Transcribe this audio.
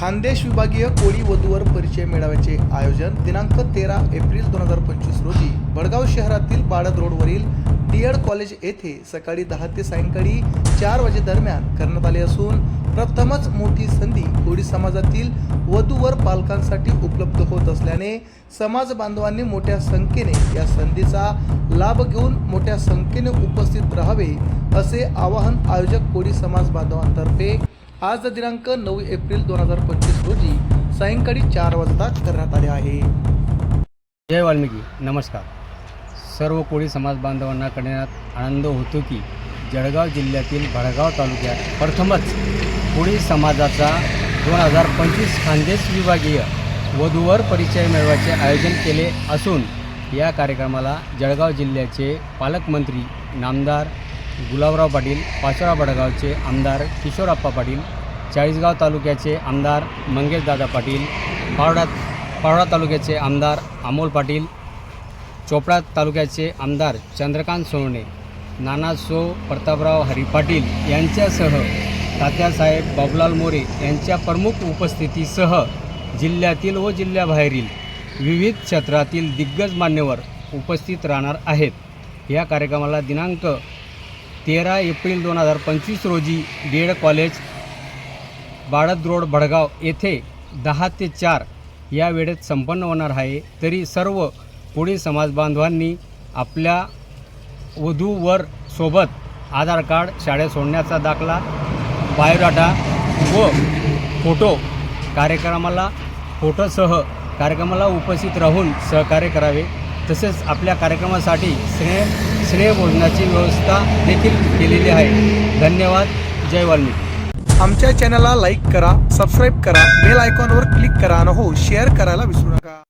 खानदेश विभागीय कोळी वधूवर परिचय मेळाव्याचे आयोजन दिनांक तेरा एप्रिल दोन हजार पंचवीस रोजी बडगाव शहरातील बाळद रोडवरील डीएड कॉलेज येथे सकाळी दहा ते सायंकाळी चार वाजेदरम्यान करण्यात आले असून प्रथमच मोठी संधी कोळी समाजातील वधूवर पालकांसाठी उपलब्ध होत असल्याने समाज बांधवांनी मोठ्या संख्येने या संधीचा लाभ घेऊन मोठ्या संख्येने उपस्थित राहावे असे आवाहन आयोजक कोळी समाज बांधवांतर्फे आज दिनांक नऊ एप्रिल दोन हजार पंचवीस रोजी सायंकाळी चार वाजता करण्यात आले आहे. जय वाल्मिकी नमस्कार. सर्व कोळी समाज बांधवांना करण्यात आनंद होतो की जळगाव जिल्ह्यातील भडगाव तालुक्यात प्रथमच कोळी समाजाचा दोन हजार पंचवीस खानदेश विभागीय वधूवर परिचय मेळाव्याचे आयोजन केले असून या कार्यक्रमाला जळगाव जिल्ह्याचे पालकमंत्री नामदार गुलाबराव पाटील पाचोरा बडगावचे आमदार किशोरप्पा पाटील चाळीसगाव तालुक्याचे आमदार मंगेशदादा पाटील पावडा पावडा तालुक्याचे आमदार अमोल पाटील चोपडा तालुक्याचे आमदार चंद्रकांत सोनवणे नानासो प्रतापराव हरी पाटील यांच्यासह तात्यासाहेब बाबुलाल मोरे यांच्या प्रमुख उपस्थितीसह जिल्ह्यातील व जिल्ह्याबाहेरील विविध क्षेत्रातील दिग्गज मान्यवर उपस्थित राहणार आहेत. या कार्यक्रमाला दिनांक तेरा एप्रिल दोन हजार पंचवीस रोजी D Ed college Balad road Bhadgaon येथे दहा ते चार या वेळेत संपन्न होणार आहे. तरी सर्व पुढील समाज बांधवांनी आपल्या वधूवर सोबत आधार कार्ड शाळेत सोडण्याचा दाखला बायोडाटा व फोटो कार्यक्रमाला फोटोसह कार्यक्रमाला उपस्थित राहून सहकार्य करावे. तसेच आपल्या कार्यक्रमासाठी स्नेह स्नेहभोजनाची व्यवस्था देखील केलेली आहे. धन्यवाद. जय वाल्मिकी. आमच्या चॅनलला लाईक करा सबस्क्राईब करा बेल आयकॉनवर क्लिक करा आणि हो शेअर करायला विसरू नका.